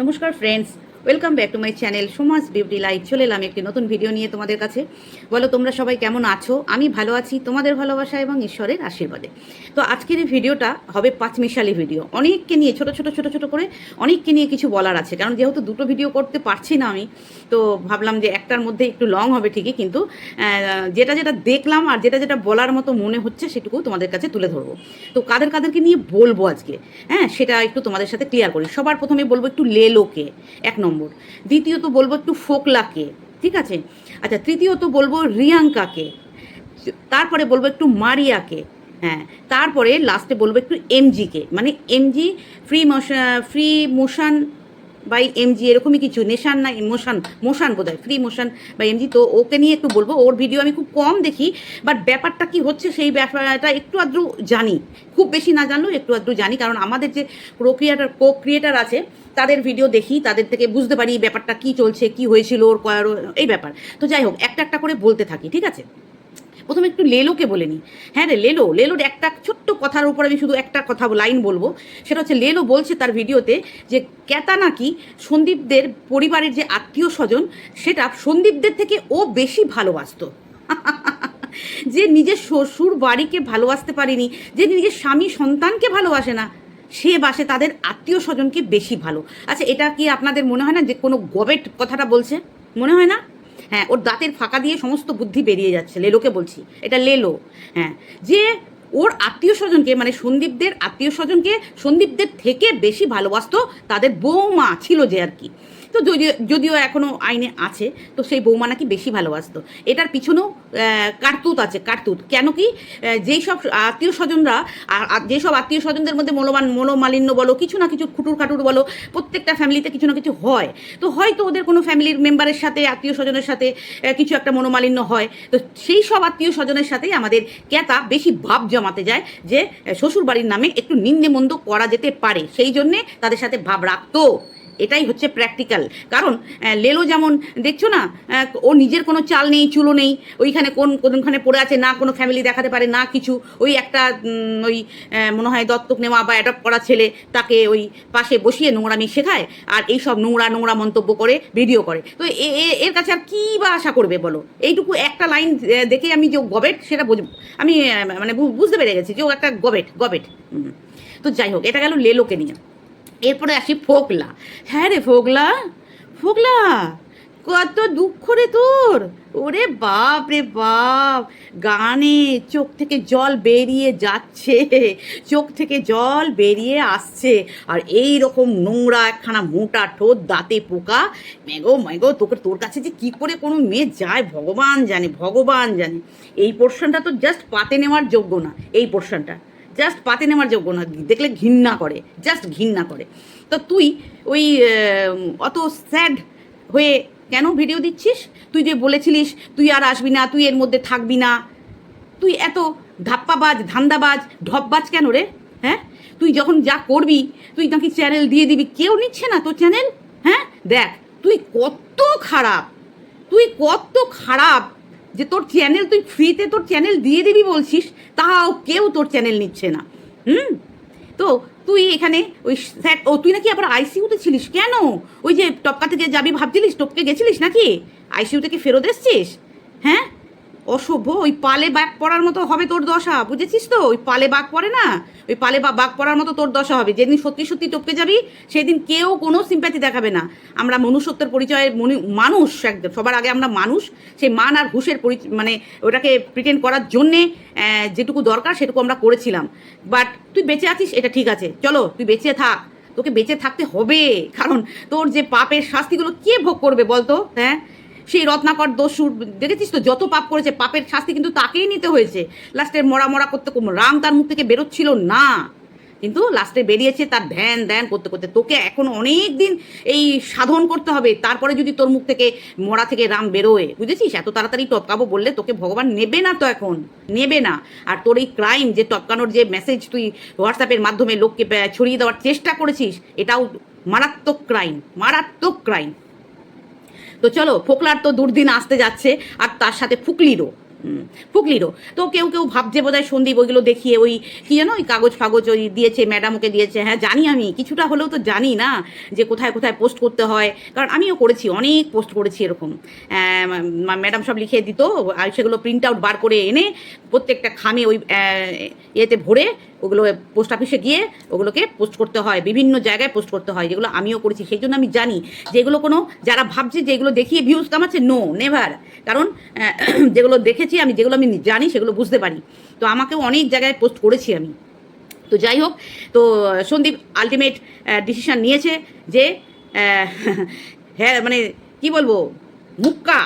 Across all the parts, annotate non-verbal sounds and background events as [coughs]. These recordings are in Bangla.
নমস্কার friends welcome back to my channel সমাজ বিউটি লাইফ চলে এলাম একটি নতুন ভিডিও নিয়ে তোমাদের কাছে। বলো, তোমরা সবাই কেমন আছো? আমি ভালো আছি, তোমাদের ভালোবাসা এবং ঈশ্বরের আশীর্বাদে। তো আজকের এই ভিডিওটা হবে পাঁচমিশালি ভিডিও অনেককে নিয়ে, ছোট ছোট ছোট ছোট করে অনেককে নিয়ে কিছু বলার আছে। কারণ যেহেতু দুটো ভিডিও করতে পারছি না আমি তো ভাবলাম যে একটার মধ্যে একটু লং হবে ঠিকই, কিন্তু যেটা যেটা দেখলাম আর যেটা যেটা বলার মতো মনে হচ্ছে সেটুকু তোমাদের কাছে তুলে ধরবো। তো কাদের কাদেরকে নিয়ে বলব আজকে? হ্যাঁ সেটা একটু তোমাদের সাথে ক্লিয়ার করি। সবার প্রথমে বলব একটু লেলোকে, এক নম্বর। দ্বিতীয়ত বলব একটু ফোকলাকে, ঠিক আছে? আচ্ছা তৃতীয়ত বলব রিয়াঙ্কাকে, তারপরে বলব একটু মারিয়াকে হ্যাঁ তারপরে লাস্টে বলব একটু এমজিকে মানে MG free motion free motion by MG এরকমই কিছু। নেশান না, মোশান মোশান বোধ হয় ফ্রি মোশন বাই এমজি তো ওকে নিয়ে একটু বলব, ওর ভিডিও আমি খুব কম দেখি বাট ব্যাপারটা কি হচ্ছে সেই ব্যাপারটা একটু আদ্রু জানি। খুব বেশি না জানলেও একটু আদ্রু জানি, কারণ আমাদের যে প্রো ক্রিয়েটার কো ক্রিয়েটার আছে, তাদের ভিডিও দেখি, তাদের থেকে বুঝতে পারি ব্যাপারটা কি চলছে, কি হয়েছিল, ওর কয়ার- এই ব্যাপার। তো যাই হোক, একটা একটা করে বলতে থাকি, ঠিক আছে? প্রথমে একটু লেলোকে বলে নিই। হ্যাঁ রে, লেলো, লেলোর একটা ছোট্ট কথার উপর আমি শুধু একটা কথা লাইন বলব। সেটা হচ্ছে লেলো বলছে তার ভিডিওতে যে ক্যাতা নাকি সন্দীপদের পরিবারের যে আত্মীয় স্বজন, সেটা সন্দীপদের থেকে ও বেশি ভালোবাসতো। [laughs] যে নিজের শ্বশুর বাড়িকে ভালোবাসতে পারেনি, যে নিজের স্বামী সন্তানকে ভালোবাসে না, সে বাসে তাদের আত্মীয় স্বজনকে বেশি ভালো। আচ্ছা এটা কি আপনাদের মনে হয় না যে কোনো গবেট কথাটা বলছে? মনে হয় না? হ্যাঁ। ওর দাঁতের ফাঁকা দিয়ে সমস্ত বুদ্ধি বেরিয়ে যাচ্ছে, লেলোকে বলছি। এটা লেলো। হ্যাঁ। যে ওর আত্মীয় স্বজনকে মানে সন্দীপদের আত্মীয় স্বজনকে সন্দীপদের থেকে বেশি ভালোবাসত তাদের বৌমা ছিল যে আর কি। তো যদিও যদিও এখনও আইনে আছে, তো সেই বৌমা নাকি বেশি ভালোবাসত। এটার পিছনেও কার্তুত আছে কার্তুত কেন কি যেই সব আত্মীয় স্বজনরা যেসব আত্মীয় স্বজনদের মধ্যে মনোমান মনোমালিন্য বলো, কিছু না কিছু খুটুর খাটুর বলো, প্রত্যেকটা ফ্যামিলিতে কিছু না কিছু হয়। তো হয়তো ওদের কোনো ফ্যামিলির মেম্বারের সাথে, আত্মীয় স্বজনের সাথে কিছু একটা মনোমালিন্য হয়। তো সেই সব আত্মীয় স্বজনের সাথেই আমাদের ক্যাতা বেশি ভাব জমাতে যায় যে শ্বশুর বাড়ির নামে একটু নিন্দে মন্দ করা যেতে পারে। সেই জন্যে তাদের সাথে ভাব রাখতো। এটাই হচ্ছে প্র্যাকটিক্যাল কারণ লেলো যেমন, দেখছ না ও নিজের কোনো চাল নেই, চুলো নেই, ওইখানে কোন, কোনখানে পড়ে আছে, না কোনো ফ্যামিলি দেখাতে পারে, না কিছু, ওই একটা ওই মনে হয় দত্তক নেওয়া বা অ্যাডপ্ট করা ছেলে তাকে ওই পাশে বসিয়ে নোংরামি শেখায়, আর এই সব নোংরা নোংরা মন্তব্য করে ভিডিও করে। তো এর কাছে আর কী বা আশা করবে বলো? এইটুকু একটা লাইন দেখে আমি যে গবেট, সেটা বুঝ, আমি মানে বুঝতে পেরে গেছি যে ও একটা গবেট গবেট। তো যাই হোক, এটা গেল লেলোকে নিয়ে। এরপরে আসি ফোকলা হ্যাঁ রে ফোকলা ফোকলা কত দুঃখ রে তোর। ওরে বাপ রে বাপ, গানে চোখ থেকে জল বেরিয়ে যাচ্ছে, চোখ থেকে জল বেরিয়ে আসছে, আর এই রকম নোংরা একখানা মোটা ঠোঁট দাঁতে পোকা। মেগো মেগো, তোকে তোর কাছে যে কি করে কোনো মেয়ে যায়, ভগবান জানে ভগবান জানে। এই পোর্শনটা তো জাস্ট পাতে নেওয়ার যোগ্য না, এই পোর্শনটা জাস্ট পাতে নেওয়ার যোগ্য না, দেখলে ঘৃণা করে জাস্ট ঘৃণা করে। তো তুই ওই অত স্যাড হয়ে কেন ভিডিও দিচ্ছিস? তুই যে বলেছিলিস, তুই আর আসবি না, তুই এর মধ্যে থাকবি না। তুই এত ধাপ্পাবাজ, ধান্দাবাজ, ঢপবাজ কেন রে? হ্যাঁ? তুই যখন যা করবি, তুই নাকি চ্যানেল দিয়ে দিবি, কেউ নিচ্ছে না তোর চ্যানেল হ্যাঁ? দেখ, তুই কত খারাপ, তুই কত খারাপ যে তোর চ্যানেল তুই ফ্রিতে তোর চ্যানেল দিয়ে দিবি বলছিস, তাও কেউ তোর চ্যানেল নিচ্ছে না। হুম? তো তুই এখানে ওই স্যার ও তুই নাকি আবার আইসিউতে ছিলিস কেন? ওই যে টপকা থেকে যাবি ভাবছিলিস, টপকে গেছিলিস নাকি? আইসিউ থেকে ফেরত এসছিস? হ্যাঁ? অসভ্য ওই পালে বাঘ পড়ার মতো হবে তোর দশা, বুঝেছিস তো? ওই পালে বাঘ পড়ে না? ওই পালে বা বাঘ পড়ার মতো তোর দশা হবে। যেদিন সত্যি সত্যি টপকে যাবি, সেদিন কেউ কোনো সিম্প্যাথি দেখাবে না। আমরা মনুষ্যত্বের পরিচয়ের মনি- মানুষ একদম, সবার আগে আমরা মানুষ। সেই মান আর হুশের পরি- মানে ওটাকে প্রিটেন্ড করার জন্যে যেটুকু দরকার সেটুকু আমরা করেছিলাম। বাট তুই বেঁচে আছিস? এটা ঠিক আছে। চলো, তুই বেঁচে থাক। তোকে বেঁচে থাকতে হবে। কারণ তোর যে পাপের শাস্তিগুলো কে ভোগ করবে বলতো? হ্যাঁ? সেই রত্নাকর দস্যুর দেখেছিস তো যত পাপ করেছে, পাপের শাস্তি কিন্তু তাকেই নিতে হয়েছে। লাস্টে মরা মরা করতে রাম তার মুখ থেকে বেরোচ্ছিল না। কিন্তু লাস্টে বেরিয়েছে তার ধ্যান ধ্যান করতে করতে। তোকে এখন অনেক দিন এই সাধন করতে হবে। তারপরে যদি তোর মুখ থেকে মরা থেকে রাম বেরোয়, বুঝেছিস? এত তাড়াতাড়ি টপকাবো বললে তোকে ভগবান নেবে না তো এখন। নেবে না। আর তোর এই ক্রাইম যে টপকানোর যে মেসেজ তুই হোয়াটসঅ্যাপের মাধ্যমে লোককে ছড়িয়ে দেওয়ার চেষ্টা করেছিস, এটাও মারাত্মক ক্রাইম মারাত্মক ক্রাইম তো চলো ফোকলার তো দুর্দিন আসতে যাচ্ছে আর তার সাথে ফুকলিরও। ফুকলিরও তো কেউ কেউ ভাবছে বোধহয় সন্দীপ ওইগুলো দেখিয়ে ওই কি যেন ওই কাগজ ফাগজ ওই দিয়েছে ম্যাডাম ওকে দিয়েছে। হ্যাঁ জানি আমি, কিছুটা হলেও তো জানি না যে কোথায় কোথায় পোস্ট করতে হয়। কারণ আমিও করেছি, অনেক পোস্ট করেছি এরকম। ম্যাডাম সব লিখে দিত, আর সেগুলো প্রিন্ট আউট বার করে এনে প্রত্যেকটা খামে ওই ইয়েতে ভরে ওগুলো পোস্ট অফিসে গিয়ে ওগুলোকে পোস্ট করতে হয়, বিভিন্ন জায়গায় পোস্ট করতে হয়, যেগুলো আমিও করেছি। সেই জন্য আমি জানি যেগুলো কোনো, যারা ভাবছে যেগুলো দেখিয়ে ভিউজ কামাচ্ছে নো নেভার কারণ যেগুলো দেখেছি আমি যেগুলো আমি জানি সেগুলো বুঝতে পারি। তো আমাকেও অনেক জায়গায় পোস্ট করেছি আমি। তো যাই হোক, তো সন্দীপ আলটিমেট ডিসিশন নিয়েছে যে [laughs] হ্যাঁ মানে কি বলব, মুক্কা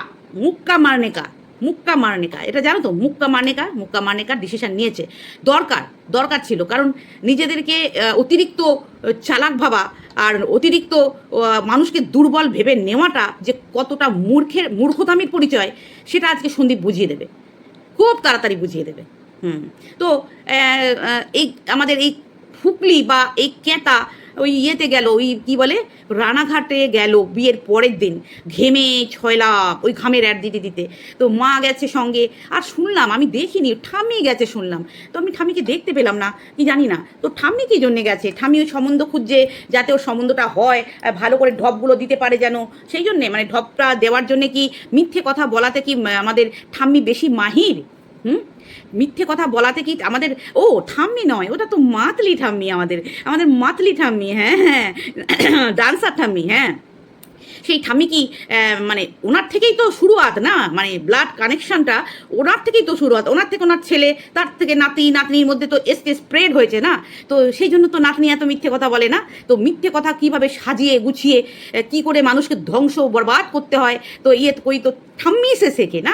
মুক্কা মারনেকা মুক্কা মারনেকা, এটা জানো তো, মুক্কা মারনেকা মুক্কা মারনেকা ডিসিশন নিয়েছে। দরকার দরকার ছিল, কারণ নিজেদেরকে অতিরিক্ত চালাক ভাবা আর অতিরিক্ত মানুষকে দুর্বল ভেবে নেওয়াটা যে কতটা মূর্খের, মূর্খতামির পরিচয়, সেটা আজকে সন্দীপ বুঝিয়ে দেবে। খুব তাড়াতাড়ি বুঝিয়ে দেবে। হুম। তো এই, আমাদের এই ফুকলি বা এই ক্যাঁতা ওই ইয়েতে গেল, ওই কি বলে, রানাঘাটে গেল বিয়ের পরের দিন। ঘেমে ছয়লাপ, ওই ঘামের অ্যাড দিতে দিতে। তো মা গেছে সঙ্গে। আর শুনলাম, আমি দেখিনি, ঠাম্মি গেছে শুনলাম। তো আমি ঠাম্মিকে দেখতে পেলাম না, কি জানি না। তো ঠাম্মি কী জন্যে গেছে? ঠাম্মি ওই সম্বন্ধ খুঁজছে, যাতে ওর সম্বন্ধটা হয় ভালো করে ঢপগুলো দিতে পারে যেন। সেই জন্যে মানে ঢপটা দেওয়ার জন্যে কি মিথ্যে কথা বলাতে কি আমাদের ঠাম্মি বেশি মাহির? হুম? মিথ্যে কথা বলাতে কি আমাদের, ও, ঠাম্মি নয়, ওটা তো মাতলি ঠাম্মি আমাদের আমাদের মাতলি ঠাম্মি হ্যাঁ হ্যাঁ [coughs] ডান্সার ঠাম্মি হ্যাঁ। সেই ঠাম্মি কি মানে ওনার থেকেই তো শুরুয়াত না? মানে ব্লাড কানেকশনটা ওনার থেকেই তো শুরুয়াত, ওনার থেকে ওনার ছেলে, তার থেকে নাতি, নাতনির মধ্যে তো এসকে স্প্রেড হয়েছে না? তো সেই জন্য তো নাতনি এত মিথ্যে কথা বলে না? তো মিথ্যে কথা কীভাবে সাজিয়ে গুছিয়ে কি করে মানুষকে ধ্বংস বরবাদ করতে হয়? তো ইয়ে কই তো ঠাম্মি সে শেখে, না?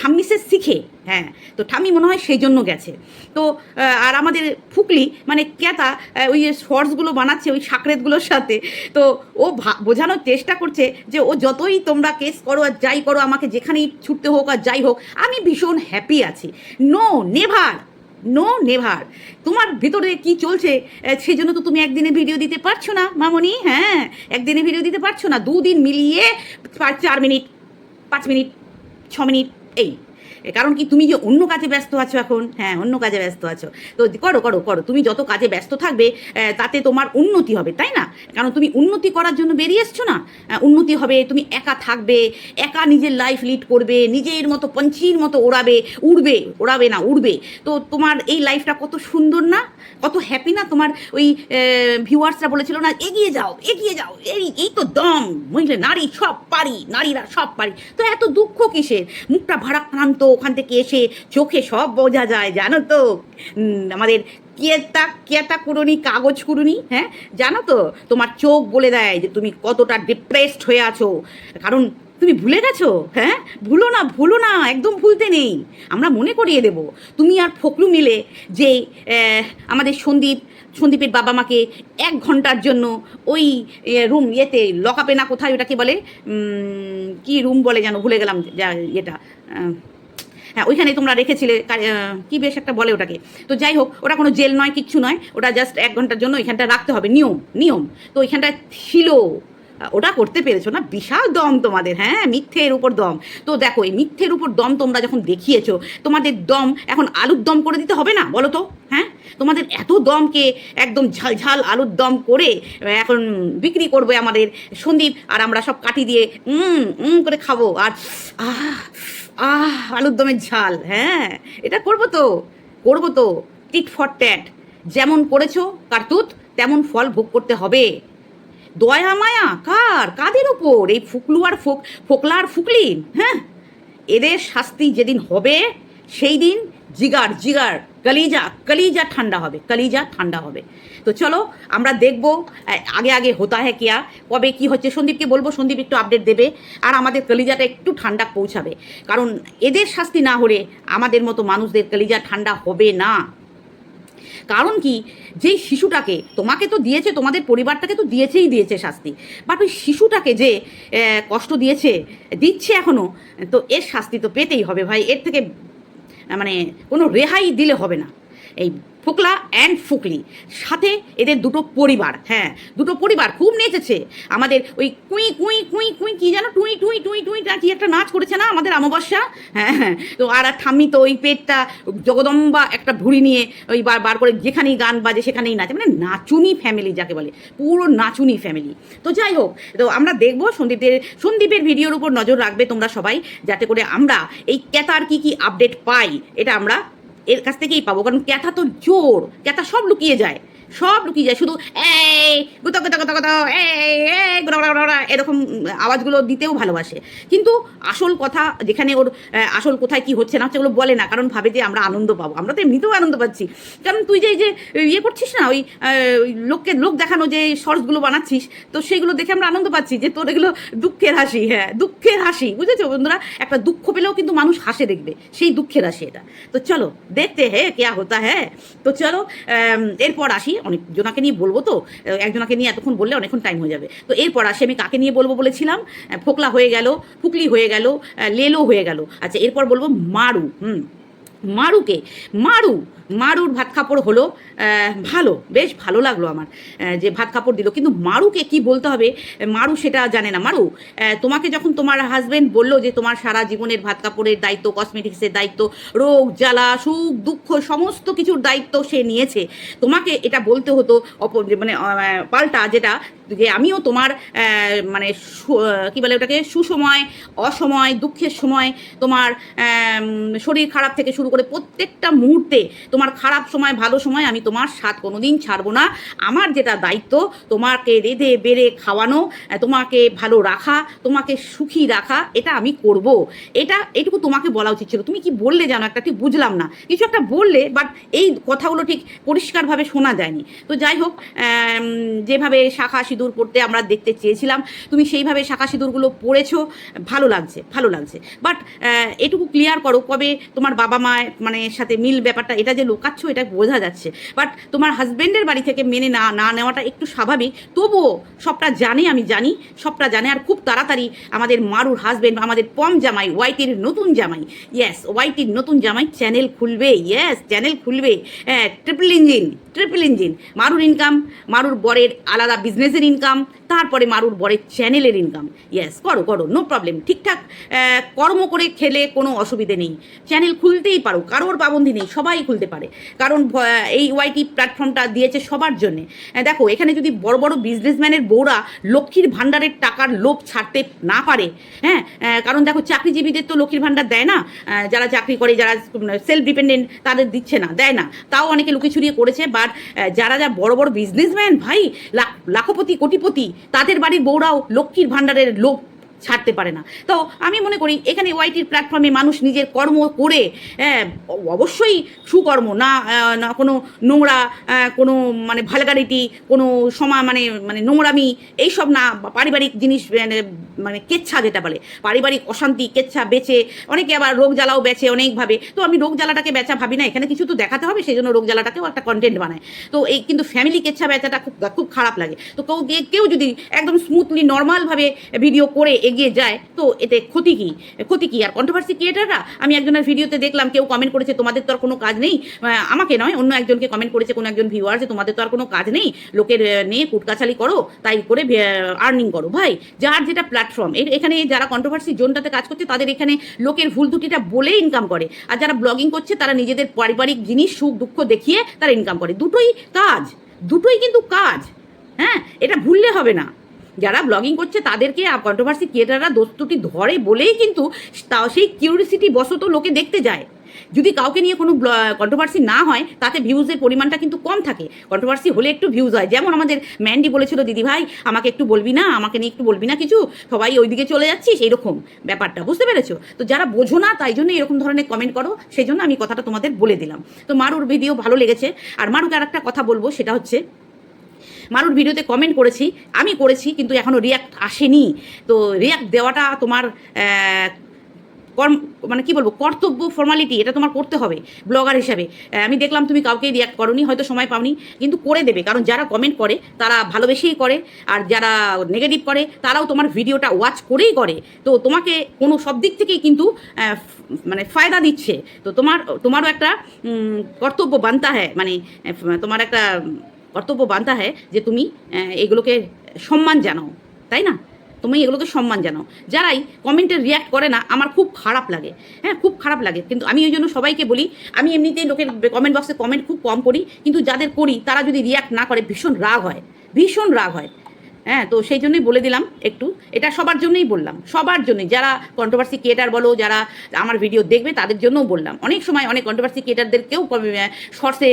ঠাম্মি সে শিখে হ্যাঁ। তো ঠাম্মি মনে হয় সেই জন্য গেছে। তো আর আমাদের ফুকলি মানে ক্যাতা ওই শর্টসগুলো বানাচ্ছে, ওই সাকরেতগুলোর সাথে। তো ও বোঝানোর চেষ্টা করছে যে, ও যতই তোমরা কেস করো আর যাই করো, আমাকে যেখানেই ছুটতে হোক আর যাই হোক, আমি ভীষণ হ্যাপি আছি। নো নেভার নো নেভার তোমার ভিতরে কি চলছে সেই জন্য তো তুমি একদিনে ভিডিও দিতে পারছ না, মামনি হ্যাঁ। একদিনে ভিডিও দিতে পারছ না, দুদিন মিলিয়ে চার মিনিট পাঁচ মিনিট ছ মিনিট এই। কারণ কি, তুমি যে অন্য কাজে ব্যস্ত আছো এখন হ্যাঁ অন্য কাজে ব্যস্ত আছো। তো করো করো করো, তুমি যত কাজে ব্যস্ত থাকবে তাতে তোমার উন্নতি হবে, তাই না? কারণ তুমি উন্নতি করার জন্য বেরিয়ে এসছো না? উন্নতি হবে, তুমি একা থাকবে, একা নিজের লাইফ লিড করবে, নিজের মতো পঞ্চির মতো ওড়াবে, উড়বে, ওড়াবে না, উড়বে। তো তোমার এই লাইফটা কত সুন্দর না? কত হ্যাপি না? তোমার ওই ভিউয়ার্সরা বলেছিল না, এগিয়ে যাও এগিয়ে যাও, এই এই তো দম, মহিলা, নারী সব পারি, নারীরা সব পারি। তো এত দুঃখ কিসের? মুখটা ভারাক্রান্ত ওখান থেকে এসে চোখে সব বোঝা যায় জানো তো? আমাদের কেতা কেতা কুড়ুনি কাগজ কুড়ুনি হ্যাঁ? জানো তো? তোমার চোখ বলে দেয় যে তুমি কতটা ডিপ্রেসড হয়ে আছো। কারণ তুমি ভুলে গেছো হ্যাঁ? ভুলো না ভুলো না একদম ভুলতে নেই। আমরা মনে করিয়ে দেব। তুমি আর ফকরু মিলে যে আমাদের সন্দীপ সন্দীপের বাবা মাকে এক ঘণ্টার জন্য ওই রুম ইয়েতে লকাপে না কোথায় ওটাকে বলে কি রুম বলে যেন ভুলে গেলাম যা আহ, হ্যাঁ ওইখানে তোমরা রেখেছিলে কী বেশ একটা বলে ওটাকে। তো যাই হোক, ওটা কোনো জেল নয়, কিচ্ছু নয়, ওটা জাস্ট এক ঘণ্টার জন্য ওইখানটা রাখতে হবে, নিয়ম নিয়ম। তো ওইখানটা ছিল। ওটা করতে পেরেছ না? বিশাল দম তোমাদের হ্যাঁ? মিথ্যের উপর দম। তো দেখো, এই মিথ্যের উপর দম তোমরা যখন দেখিয়েছো, তোমাদের দম এখন আলুর দম করে দিতে হবে না, বলো তো? হ্যাঁ? তোমাদের এত দমকে একদম ঝালঝাল আলুর দম করে এখন বিক্রি করবে আমাদের সন্দীপ, আর আমরা সব কাটি দিয়ে উম উম করে খাব। আর আহ আহ, আলুর দমের ঝাল হ্যাঁ? এটা করব তো করব তো, টিট ফর ট্যাট। যেমন করেছ, কার্তুত, তেমন ফল ভোগ করতে হবে। দয়া মায়া, কার? কাদের ওপর এই ফুকলু আর ফুক, ফোকলা আর ফুকলি হ্যাঁ? এদের শাস্তি যেদিন হবে, সেই দিন জিগার জিগার, কলিজা কলিজা ঠান্ডা হবে, কলিজা ঠান্ডা হবে। তো চলো, আমরা দেখব আগে আগে হোতা হ্যাঁ কিয়া, কবে কি হচ্ছে, সন্দীপকে বলব, সন্দীপ একটু আপডেট দেবে, আর আমাদের কলিজাটা একটু ঠান্ডা পৌঁছাবে। কারণ এদের শাস্তি না হলে আমাদের মতো মানুষদের কলিজা ঠান্ডা হবে না। কারণ কি? যেই শিশুটাকে তোমাকে তো দিয়েছে, তোমাদের পরিবারটাকে তো দিয়েছেই দিয়েছে শাস্তি। বাট ওই শিশুটাকে যে কষ্ট দিয়েছে, দিচ্ছে এখনও তো এর শাস্তি তো পেতেই হবে ভাই। এর থেকে মানে কোনো রেহাই দিলে হবে না। এই ফোকলা অ্যান্ড ফুকলি। সাথে এদের দুটো পরিবার হ্যাঁ দুটো পরিবার খুব নেচেছে। আমাদের ওই কুই কুই কুই কুই, কি যেন টুই টুই টুই টুই না কি একটা নাচ করেছে না আমাদের অমাবস্যা? হ্যাঁ হ্যাঁ তো আর আর ঠাম্মি তো ওই পেটটা জগদম্বা একটা ভুড়ি নিয়ে ওই বার বার করে যেখানেই গান বাজে সেখানেই নাচে। মানে নাচুনি ফ্যামিলি যাকে বলে, পুরো নাচুনি ফ্যামিলি তো যাই হোক, তো আমরা দেখব সন্দীপের সন্দীপের ভিডিওর উপর নজর রাখবে তোমরা সবাই, যাতে করে আমরা এই ক্যাতার কি কি আপডেট পাই, এটা আমরা এর কাছ থেকেই পাবো। কারণ ক্যাথা তো জোর ক্যাথা সব লুকিয়ে যায়। সব লুকিয়ে যায়। শুধু এই, গুতো গুতো গুতো গুতো, এই এরকম আওয়াজগুলো দিতেও ভালোবাসে। কিন্তু আসল কথা যেখানে ওর আসল কোথায় কি হচ্ছে না হচ্ছে ওগুলো বলে না, কারণ ভাবে যে আমরা আনন্দ পাবো। আমরা তো এমনিতেও আনন্দ পাচ্ছি। কারণ তুই যে যে ইয়ে করছিস না, ওই লোককে, লোক দেখানো যে শর্টসগুলো বানাচ্ছিস, তো সেইগুলো দেখে আমরা আনন্দ পাচ্ছি যে তোর এগুলো দুঃখের হাসি হ্যাঁ দুঃখের হাসি, বুঝেছ বন্ধুরা? একটা দুঃখ পেলেও কিন্তু মানুষ হাসে দেখবে, সেই দুঃখের হাসি এটা। তো চলো, দেখতে হ্যাঁ কেয়া হতা হ্যাঁ তো চলো এরপর আসি। অনেক জোনাকে নিয়ে বলব তো একজনাকে নিয়ে এতক্ষণ বললে অনেকক্ষণ টাইম হয়ে যাবে। তো এরপর আসে আমি কাকে নিয়ে বলব বলেছিলাম ফোকলা হয়ে গেল ফুকলি হয়ে গেল লেলো হয়ে গেল। আচ্ছা এরপর বলব মারু, হুম। মারুকে, মারু, মারুর ভাত কাপড় হলো ভালো, বেশ ভালো লাগল আমার যে ভাত কাপড় দিল। কিন্তু মারুকে কি বলতে হবে? মারু সেটা জানে না। মারু তোমাকে যখন তোমার হাজবেন্ড বলল যে তোমার সারা জীবনের ভাত কাপড়ের দায়িত্ব কসমেটিক্সের দায়িত্ব, রোগ, জ্বালা, সুখ, দুঃখ, সমস্ত কিছুর দায়িত্ব সে নিয়েছে। তোমাকে এটা বলতে হতো অপ- মানে পাল্টা যেটা যে আমিও তোমার মানে কি বলে ওটাকে, সুসময়, অসময়, দুঃখের সময় তোমার শরীর খারাপ থেকে শুরু করে প্রত্যেকটা মুহূর্তে তোমার খারাপ সময়, ভালো সময় আমি তোমার স্বাদ কোনো দিন ছাড়বো না। আমার যেটা দায়িত্ব, তোমাকে রেঁধে, বেড়ে খাওয়ানো তোমাকে ভালো রাখা, তোমাকে সুখী রাখা, এটা আমি করব। এটা, এটুকু তোমাকে বলা উচিত ছিল। তুমি কি বললে জানো? একটা ঠিক বুঝলাম না। কিছু একটা বললে বাট এই কথাগুলো ঠিক পরিষ্কারভাবে শোনা যায়নি। তো যাই হোক যেভাবে শাখা সিঁদুর পড়তে আমরা দেখতে চেয়েছিলাম। তুমি সেইভাবে শাখা সিঁদুরগুলো পড়েছো, ভালো লাগছে ভালো লাগছে। বাট এটুকু ক্লিয়ার করো, কবে তোমার বাবা মা মানে সাথে মিল ব্যাপারটা, এটা যে লুকাচ্ছ, এটা বোঝা যাচ্ছে। বাট তোমার হাজব্যান্ডের বাড়ি থেকে মেনে না না নেওয়াটা একটু স্বাভাবিক। তবুও সবটা জানে, আমি জানি, সবটা জানে, আর খুব তাড়াতাড়ি আমাদের মারুর হাজবেন্ড আমাদের পম জামাই ওয়াইটির নতুন জামাই ইয়েস ওয়াইটির নতুন জামাই চ্যানেল খুলবে ইয়েস চ্যানেল খুলবে। হ্যাঁ ট্রিপল ইঞ্জিন ট্রিপল ইঞ্জিন। মারুর ইনকাম মারুর বরের আলাদা বিজনেসের ইনকাম তারপরে মারুর বরের চ্যানেলের ইনকাম ইয়েস করো করো নো প্রবলেম ঠিকঠাক কর্ম করে খেলে কোনো অসুবিধে নেই। চ্যানেল খুলতেই পারো, কারোর পাবন্দি নেই, সবাই খুলতে পারে। কারণ এই ওয়াইটি প্ল্যাটফর্মটা দিয়েছে সবার জন্যে। দেখো, এখানে যদি বড় বড় বিজনেসম্যানের বউরা লক্ষ্মীর ভাণ্ডারের টাকার লোভ ছাড়তে না পারে হ্যাঁ কারণ দেখো, চাকরিজীবীদের তো লক্ষ্মীর ভাণ্ডার দেয় না। যারা চাকরি করে, যারা সেলফ ডিপেন্ডেন্ট তাদের দিচ্ছে না, দেয় না। তাও অনেকে লুকিয়ে ছড়িয়ে করেছে বাট যারা যা বড় বড় বিজনেসম্যান ভাই, লাখ- লাখপতি, কোটিপতি, তাদের বাড়ির বউরাও লক্ষ্মীর ভাণ্ডারের লোভ ছাড়তে পারে না। তো আমি মনে করি এখানে ওয়াইটির প্ল্যাটফর্মে মানুষ নিজের কর্ম করে হ্যাঁ, অবশ্যই সুকর্ম না না কোনো নোংরা কোনো মানে ভালগারিটি কোনো সমা মানে মানে নোংরামি এইসব না পারিবারিক জিনিস মানে মানে কেচ্ছা যেটা বলে। পারিবারিক অশান্তি কেচ্ছা বেচে অনেকে আবার রোগ জ্বালাও বেচে অনেকভাবে। তো আমি রোগ জ্বালাটাকে বেচা ভাবি না এখানে কিছু তো দেখাতে হবে সেই জন্য রোগ জ্বালাটাকেও একটা কন্টেন্ট বানায়। তো এই কিন্তু ফ্যামিলি কেচ্ছা বেচাটা খুব খুব খারাপ লাগে। তো কেউ কেউ যদি একদম স্মুথলি নর্মালভাবে ভিডিও করে এগিয়ে যায়, তো এতে ক্ষতি কী? ক্ষতি কি? আর কন্ট্রোভার্সি ক্রিয়েটাররা আমি একজনের ভিডিওতে দেখলাম, কেউ কমেন্ট করেছে, তোমাদের তো আর কোনো কাজ নেই। আমাকে নয়, অন্য একজনকে কমেন্ট করেছে, কোনো একজন ভিউয়ার যে, তোমাদের তো আর কোনো কাজ নেই। লোকের নিয়ে কুটকাছালি করো, তাই করে আর্নিং করো। ভাই, যার যেটা প্ল্যাটফর্ম এখানে যারা কন্ট্রোভার্সি জোনটাতে কাজ করছে, তাদের এখানে লোকের ভুল দুটিটা বলে ইনকাম করে। আর যারা ব্লগিং করছে, তারা নিজেদের পারিবারিক জিনিস, সুখ, দুঃখ দেখিয়ে তারা ইনকাম করে। দুটোই কাজ, দুটোই কিন্তু কাজ। হ্যাঁ এটা ভুললে হবে না। যারা ব্লগিং করছে তাদেরকে কন্ট্রোভার্সি ক্রিয়েটাররা দোস্তুটি ধরে বলেই কিন্তু তাও সেই কিউরিসিটি বশত লোকে দেখতে যায়। যদি কাউকে নিয়ে কোনো কন্ট্রোভার্সি না হয়, তাতে ভিউজের পরিমাণটা কিন্তু কম থাকে। কন্ট্রোভার্সি হলে একটু ভিউজ হয়। যেমন আমাদের ম্যান্ডি বলেছিল, দিদি ভাই, আমাকে একটু বলবি না? আমাকে নিয়ে একটু বলবি না কিছু? সবাই ওইদিকে চলে যাচ্ছিস এইরকম ব্যাপারটা। বুঝতে পেরেছ? তো যারা বোঝো না, তাই জন্য এরকম ধরনের কমেন্ট করো। সেই জন্য আমি কথাটা তোমাদের বলে দিলাম। তো মারুর ভিডিও ভালো লেগেছে। আর মারুকে আর একটা কথা বলব, সেটা হচ্ছে মারুর ভিডিওতে কমেন্ট করেছি, আমি করেছি, কিন্তু এখনও রিয়াক্ট আসেনি। তো রিয়াক্ট দেওয়াটা তোমার কর্ম মানে কি বলব, কর্তব্য ফর্মালিটি এটা তোমার করতে হবে ব্লগার হিসাবে। আমি দেখলাম তুমি কাউকে রিয়াক্ট করনি, হয়তো সময় পাওনি, কিন্তু করে দেবে, কারণ যারা কমেন্ট করে, তারা ভালোবেসেই করে, আর যারা নেগেটিভ করে, তারাও তোমার ভিডিওটা ওয়াচ করেই করে। তো তোমাকে কোনো সব দিক থেকেই কিন্তু মানে ফায়দা দিচ্ছে। তো তোমার, তোমারও একটা কর্তব্য বানতা হ্যাঁ মানে তোমার একটা কর্তব্য বান্ধা হয় যে তুমি এগুলোকে সম্মান জানাও, তাই না? তুমি এগুলোকে সম্মান জানাও। যারাই কমেন্টে রিয়াক্ট করে না, আমার খুব খারাপ লাগে। হ্যাঁ খুব খারাপ লাগে। কিন্তু আমি ওই জন্য সবাইকে বলি, আমি এমনিতেই লোকের কমেন্ট বক্সে কমেন্ট খুব কম করি কিন্তু যাদের করি, তারা যদি রিয়াক্ট না করে, ভীষণ রাগ হয়। ভীষণ রাগ হয়। হ্যাঁ তো সেই জন্যই বলে দিলাম একটু। এটা সবার জন্যই বললাম, সবার জন্যই। যারা কন্ট্রোভার্সি ক্রিয়েটার বলো, যারা আমার ভিডিও দেখবে, তাদের জন্যও বললাম। অনেক সময় অনেক কন্ট্রোভার্সি ক্রিয়েটারদেরকেও শর্টসে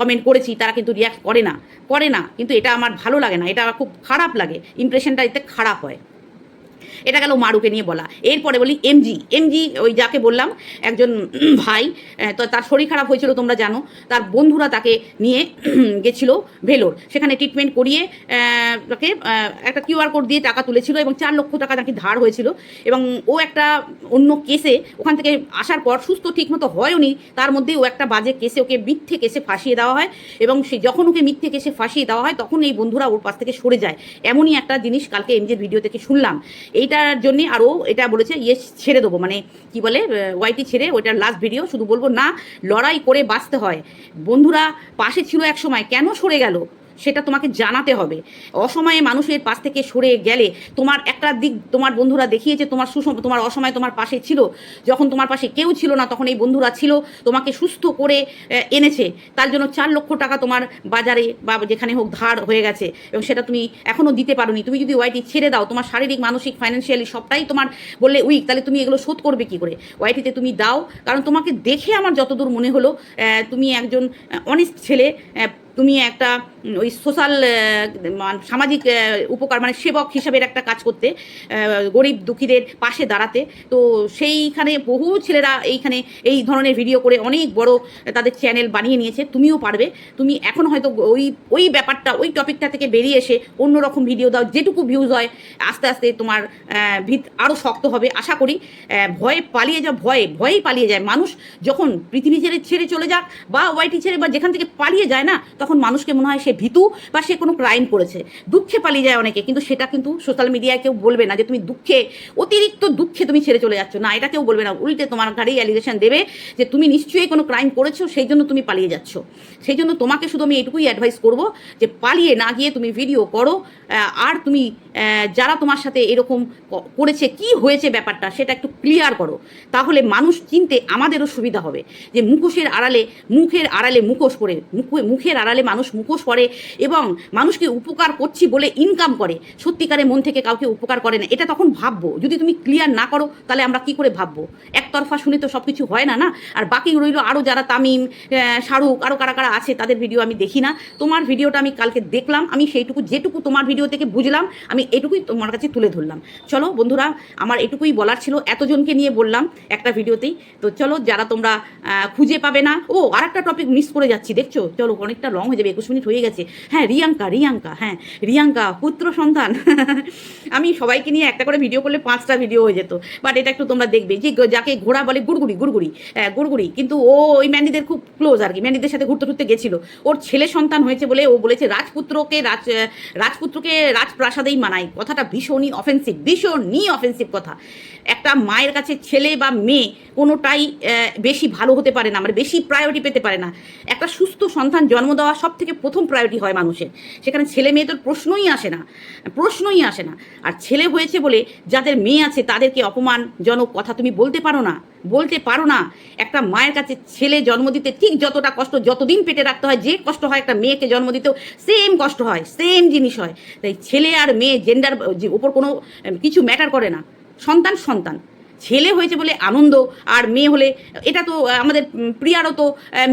কমেন্ট করেছি, তারা কিন্তু রিয়াক্ট করে না করে না। কিন্তু এটা আমার ভালো লাগে না, এটা খুব খারাপ লাগে। ইমপ্রেশনটা এতে খারাপ হয়। এটা গেল মারুকে নিয়ে বলা। এরপরে বলি এমজি এমজি ওই যাকে বললাম, একজন ভাই তো তার শরীর খারাপ হয়েছিল তোমরা জানো, তার বন্ধুরা তাকে নিয়ে [clears throat] গেছিল ভেলোর। সেখানে ট্রিটমেন্ট করিয়ে তাকে একটা কিউআর কোড দিয়ে টাকা তুলেছিল এবং চার লক্ষ টাকা নাকি ধার হয়েছিল। এবং ও একটা অন্য কেসে, ওখান থেকে আসার পর সুস্থ ঠিকমতো হয়ওনি তার মধ্যে ও একটা বাজে কেসে ওকে মিথ্যে কেসে ফাঁসিয়ে দেওয়া হয় এবং সে যখন ওকে মিথ্যে কেসে ফাঁসিয়ে দেওয়া হয়, তখন এই বন্ধুরা ওর পাশ থেকে সরে যায়। এমনই একটা জিনিস কালকে এমজের ভিডিও থেকে শুনলাম। এইটার জন্যে আরও এটা বলেছে ইয়ে ছেড়ে দেবো। মানে কি বলে ওয়াইটি ছেড়ে ওইটার লাস্ট ভিডিও শুধু বলব না, লড়াই করে বাঁচতে হয়। বন্ধুরা, পাশে ছিল এক সময়, কেন সরে গেল? সেটা তোমাকে জানাতে হবে। অসময়ে মানুষের পাশ থেকে সরে গেলে তোমার একটা দিক তোমার বন্ধুরা দেখিয়েছে, তোমার সুসম তোমার অসময়ে তোমার পাশে ছিল। যখন তোমার পাশে কেউ ছিল না, তখন এই বন্ধুরা ছিল, তোমাকে সুস্থ করে এনেছে। তার জন্য চার লক্ষ টাকা তোমার বাজারে বা যেখানে হোক ধার হয়ে গেছে এবং সেটা তুমি এখনও দিতে পারোনি। তুমি যদি ওয়াইটি ছেড়ে দাও, তোমার শারীরিক, মানসিক ফাইন্যান্সিয়ালি সবটাই তোমার বললে উইক তাহলে তুমি এগুলো শোধ করবে কি করে? ওয়াইটিতে তুমি দাও। কারণ তোমাকে দেখে আমার যতদূর মনে হলো তুমি একজন অনেস্ট ছেলে তুমি একটা ওই সোশ্যাল সামাজিক উপকার মানে সেবক হিসাবের একটা কাজ করতে গরিব দুঃখীদের পাশে দাঁড়াতে, তো সেইখানে বহু ছেলেরা এইখানে এই ধরনের ভিডিও করে অনেক বড় তাদের চ্যানেল বানিয়ে নিয়েছে, তুমিও পারবে। তুমি এখন হয়তো ওই ওই ব্যাপারটা, ওই টপিকটা থেকে বেরিয়ে এসে অন্যরকম ভিডিও দাও, যেটুকু ভিউজ হয়, আস্তে আস্তে তোমার ভিত আরও শক্ত হবে। আশা করি ভয়ে পালিয়ে যাও ভয়ে, ভয়েই পালিয়ে যায়। মানুষ যখন পৃথিবী ছেড়ে ছেড়ে চলে যাক বা ওয়াইটি ছেড়ে বা যেখান থেকে পালিয়ে যায় না, তখন মানুষকে মনে হয় সে ভীতু বা সে কোনো ক্রাইম করেছে, দুঃখে পালিয়ে যায় অনেকে, কিন্তু সেটা কিন্তু সোশ্যাল মিডিয়ায় কেউ বলবে না যে তুমি দুঃখে, অতিরিক্ত দুঃখে তুমি ছেড়ে চলে যাচ্ছ। না, এটা কেউ বলবে না, উল্টে তোমার ঘাড়েই অ্যালিগেশন দেবে যে তুমি নিশ্চয়ই কোনো ক্রাইম করেছ, সেই জন্য তুমি পালিয়ে যাচ্ছ। সেই জন্য তোমাকে শুধু আমি এটুকুই অ্যাডভাইস করব যে পালিয়ে না গিয়ে তুমি ভিডিও করো আর তুমি যারা তোমার সাথে এরকম করেছে, কি হয়েছে ব্যাপারটা সেটা একটু ক্লিয়ার করো। তাহলে মানুষ চিনতে আমাদেরও সুবিধা হবে যে মুখোশের আড়ালে, মুখের আড়ালে মুখোশ করে মুখে- মুখের আড়ালে মানুষ মুখোশ পরে এবং মানুষকে উপকার করছি বলে ইনকাম করে। সত্যিকারে মন থেকে কাউকে উপকার করে না। এটা তখন ভাববো। যদি তুমি ক্লিয়ার না করো, তাহলে আমরা কি করে ভাববো? একতরফা শুনে তো সব কিছু হয় না না? আর বাকি রইল আরও যারা তামিম শাহরুখ আরও কারা কারা আছে, তাদের ভিডিও আমি দেখি না। তোমার ভিডিওটা আমি কালকে দেখলাম। আমি সেইটুকু, যেটুকু তোমার ভিডিও থেকে বুঝলাম, আমি এটুকুই তোমার কাছে তুলে ধরলাম। চলো বন্ধুরা, আমার এটুকুই বলার ছিল। এতজনকে নিয়ে বললাম একটা ভিডিওতেই তো চলো, যারা তোমরা খুঁজে পাবে না। ও আর একটা টপিক মিস করে যাচ্ছি। দেখছ? চলো, অনেকটা লং হয়ে যাবে, একুশ মিনিট হয়ে গেছে। হ্যাঁ রিয়াঙ্কা রিয়াঙ্কা হ্যাঁ রিয়াঙ্কা, পুত্র সন্তান। [laughs] আমি সবাইকে নিয়ে একটা করে ভিডিও করলে পাঁচটা ভিডিও হয়ে যেত। বাট এটা একটু তোমরা দেখবে যে যাকে ঘোড়া বলে গুড়গুড়ি গুড়গুড়ি হ্যাঁ গুড়গুড়ি। কিন্তু ও, ওই ম্যান্ডিদের খুব ক্লোজ আর কি। ম্যান্ডিদের সাথে ঘুরতে ঘুরতে গেছিল। ওর ছেলে সন্তান হয়েছে বলে ও বলেছে, রাজপুত্রকে রাজ রাজপুত্রকে রাজপ্রাসাদেই মানাই। কথাটা ভীষণই অফেন্সিভ ভীষণই অফেন্সিভ কথা। একটা মায়ের কাছে ছেলে বা মেয়ে কোনোটাই বেশি ভালো হতে পারে না মানে বেশি প্রায়োরিটি পেতে পারে না। একটা সুস্থ সন্তান জন্ম দেওয়া সব থেকে প্রথম প্রায়োরিটি হয় মানুষের। সেখানে ছেলে মেয়ে তো প্রশ্নই আসে না, প্রশ্নই আসে না। আর ছেলে হয়েছে বলে যাদের মেয়ে আছে তাদেরকে অপমানজনক কথা তুমি বলতে পারো না, বলতে পারো না। একটা মায়ের কাছে ছেলে জন্ম দিতে ঠিক যতটা কষ্ট যতদিন পেটে রাখতে হয়, যে কষ্ট হয় একটা মেয়েকে জন্ম দিতেও সেম কষ্ট হয় সেম জিনিস হয়। তাই ছেলে আর মেয়ে জেন্ডার ওপর কোনো কিছু ম্যাটার করে না। সন্তান সন্তান। ছেলে হয়েছে বলে আনন্দ, আর মেয়ে হলে, এটা তো আমাদের প্রিয়ারও তো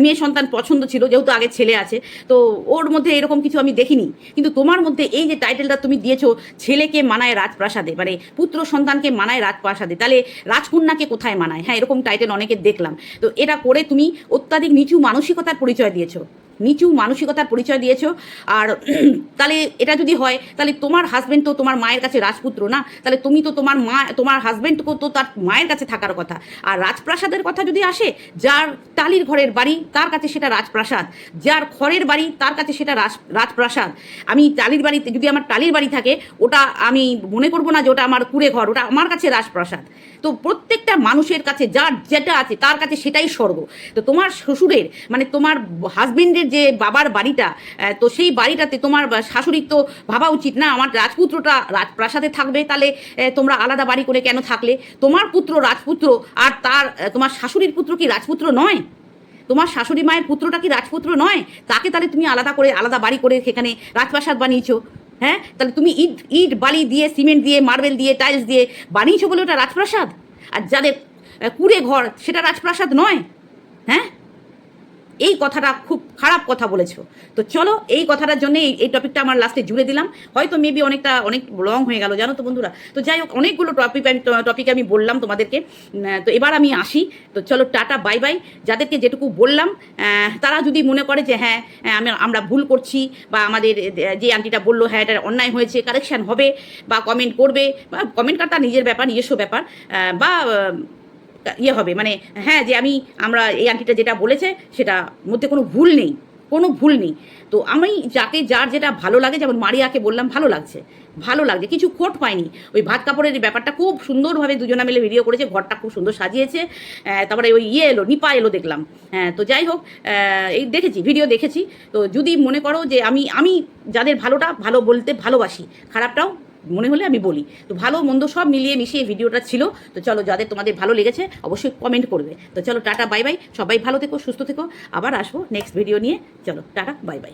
মেয়ে সন্তান পছন্দ ছিল, যেহেতু আগে ছেলে আছে। তো ওর মধ্যে এরকম কিছু আমি দেখিনি। কিন্তু তোমার মধ্যে এই যে টাইটেলটা তুমি দিয়েছ, ছেলেকে মানায় রাজপ্রাসাদে মানে পুত্র সন্তানকে মানায় রাজপ্রাসাদে, তাহলে রাজকন্যাকে কোথায় মানায়? হ্যাঁ এরকম টাইটেল অনেকে দেখলাম। তো এটা করে তুমি অত্যাধিক নিচু মানসিকতার পরিচয় দিয়েছ। নিচু মানসিকতার পরিচয় দিয়েছ। আর [clears throat] তাহলে এটা যদি হয়, তাহলে তোমার হাজব্যান্ড তো তোমার মায়ের কাছে রাজপুত্র না? তাহলে তুমি তো তোমার মা, তোমার হাজবেন্ডকে তো তার মায়ের কাছে থাকার কথা। আর রাজপ্রাসাদের কথা যদি আসে, যার টালির ঘরের বাড়ি তার কাছে সেটা রাজপ্রাসাদ। যার খড়ের বাড়ি তার কাছে সেটা রাজ, রাজপ্রাসাদ। আমি টালির বাড়িতে যদি আমার টালির বাড়ি থাকে, ওটা আমি মনে করব না যে ওটা আমার কুড়ে ঘর, ওটা আমার কাছে রাজপ্রাসাদ। তো প্রত্যেকটা মানুষের কাছে যার যেটা আছে, তার কাছে সেটাই স্বর্গ। তো তোমার শ্বশুরের মানে তোমার হাজবেন্ডের যে বাবার বাড়িটা তো সেই বাড়িটাতে তোমার শাশুড়ির তো ভাবা উচিত না, আমার রাজপুত্রটা রাজপ্রাসাদে থাকবে, তাহলে তোমরা আলাদা বাড়ি করে কেন থাকলে? তোমার পুত্র রাজপুত্র আর তার তোমার শাশুড়ির পুত্র কি রাজপুত্র নয়? তোমার শাশুড়ি মায়ের পুত্রটা কি রাজপুত্র নয়? তাকে তাহলে তুমি আলাদা করে, আলাদা বাড়ি করে সেখানে রাজপ্রাসাদ বানিয়েছো হ্যাঁ? তাহলে তুমি ইট ইট, বালি দিয়ে, সিমেন্ট দিয়ে, মার্বেল দিয়ে, টাইলস দিয়ে বানিয়েছো বলে ওটা রাজপ্রাসাদ? আর যাদের কুড়ে ঘর, সেটা রাজপ্রাসাদ নয় হ্যাঁ? এই কথাটা খুব খারাপ কথা বলেছ। তো চলো, এই কথাটার জন্য এই টপিকটা আমার লাস্টে জুড়ে দিলাম। হয়তো মেবি অনেকটা, অনেক লং হয়ে গেল, জানো তো বন্ধুরা? তো যাই হোক, অনেকগুলো টপিক আমি টপিক আমি বললাম তোমাদেরকে। তো এবার আমি আসি। তো চলো, টাটা বাই বাই যাদেরকে যেটুকু বললাম তারা যদি মনে করে যে হ্যাঁ আমি আমরা ভুল করছি বা আমাদের যে আন্টিটা বলল হ্যাঁ এটা অন্যায় হয়েছে কারেকশান হবে বা কমেন্ট করবে, বা কমেন্ট করা তার নিজের ব্যাপার, নিজস্ব ব্যাপার বা ইয়ে হবে মানে হ্যাঁ যে আমি, আমরা এই আন্টিটা যেটা বলেছে, সেটা মধ্যে কোনো ভুল নেই, কোনো ভুল নেই। তো আমি যাকে, যার যেটা ভালো লাগে, যেমন মারিয়াকে বললাম, ভালো লাগছে ভালো লাগছে, কিছু খোট পাইনি। ওই ভাত কাপড়ের ব্যাপারটা খুব সুন্দরভাবে দুজনা মিলে ভিডিও করেছে, ঘরটা খুব সুন্দর সাজিয়েছে তারপরে ওই ইয়ে এলো, নিপা এলো দেখলাম হ্যাঁ তো যাই হোক এই দেখেছি ভিডিও দেখেছি। তো যদি মনে করো যে আমি আমি যাদের ভালোটা, ভালো বলতে ভালোবাসি, খারাপটাও মনে হলে আমি বলি। তো ভালো মন্দ সব মিলিয়ে মিশিয়ে ভিডিওটা ছিল। তো চলো, যাদের তোমাদের ভালো লেগেছে, অবশ্যই কমেন্ট করবে। তো চলো, টাটা বাই বাই সবাই ভালো থেকো, সুস্থ থেকো। আবার আসব নেক্সট ভিডিও নিয়ে। চলো, টাটা বাই বাই